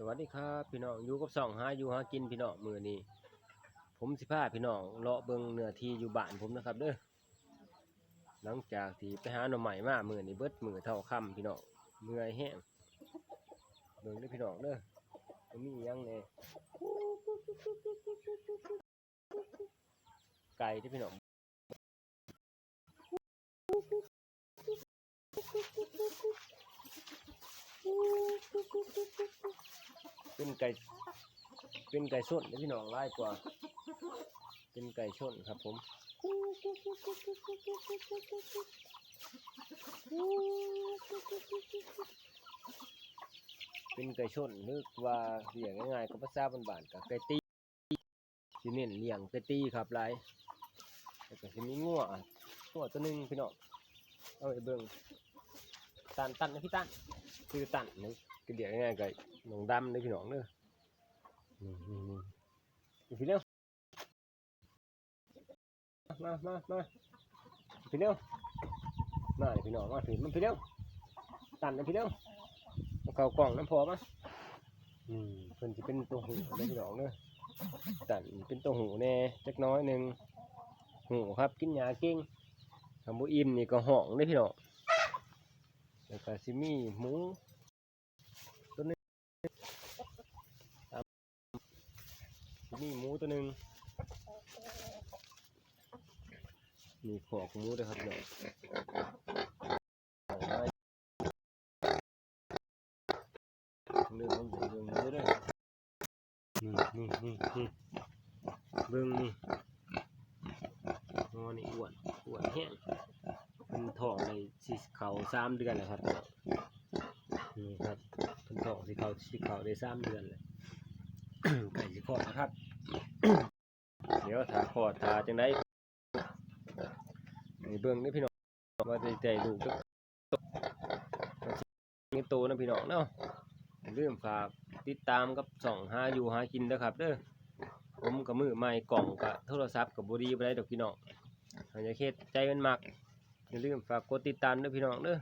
สวัสดีครับพี่น้องอยู่กับสองหาอยู่หากินพี่น้องมือนี้ผมสิพาพี่น้องเลาะเบิงเนื้อที่อยู่บ้านผมนะครับเด้อหลังจากที่ไปหาหน่อใหม่มามือนี้เบิดมือเท่าคำพี่น้องเมื่อยแห้งเบิ่งเด้พี่น้องเด้อมันมียังแหน่ไก่เด้พี่น้อง เป็นไก่ เป็นไก่ชนเด้อพี่น้องหลายกว่า เป็นไก่ชนครับผมเป็นไก่ชนหรือว่าเลี้ยงง่ายๆก็ภาษาบ้านๆกับไก่ตีสิเน้นเลี้ยงไก่ตีครับหลายแล้วก็สิมีงัวงัวตัวนึงพี่น้องเอาไปเบิ่งตันตันนะพี่ตันคือตันนี่ก็ เลี้ยงง่ายๆก่หนองดำเลยพี่น้องเด้อนี่นี่นี่อยู่พี่เร็วมามามาพี่เร็วมาพี่น้องมาพี่มันพี่เร็วตันนะพี่เร็วเอาเข้ากล่องน้ำพอมาอืมเพิ่นสิเป็นตัวหูได้พี่น้องเด้อตันเป็นตัวหูแน่จักหน้อยหนึ่งหูครับกินยาเก่งทำบุอิ่มนี่ก็ห้องได้พี่น้องแล้วก็สิมีหมูตัวหนึงตามสิ มีหมูตัวหนึ่งมีขอกหมูด้วยครับพี่น้องเอาไว้เรื่องของเรื่องเรื่องเด้อนี่นี่นี่นี่เบิ่งนี่งอนี่อ้วนอ้วนแห้งเป็นท้องในสีเขาสามเดือนแล้วครับนี่ครับเป็นท้องสีเขาสีเขาได้สามเดือนเลยไก่สีคลอดนะครับ เดี๋ยวถาคลอดถาจังไดนี่เบิ่งนี่พี่น้องว่าจะใจลูก็นี่โตนะพี่น้องเนาะอย่าลืมฝากติดตามกับส่องหาอยู่หากินเด้อครับเด้อผมกับมือใหม่กล่องกับโทรศัพท์กับบดีไปได้ดอกพี่น้องอันนี้เคสใจมันมักอย่าลืมฝากกดติดตามด้อพี่น้องเด้อ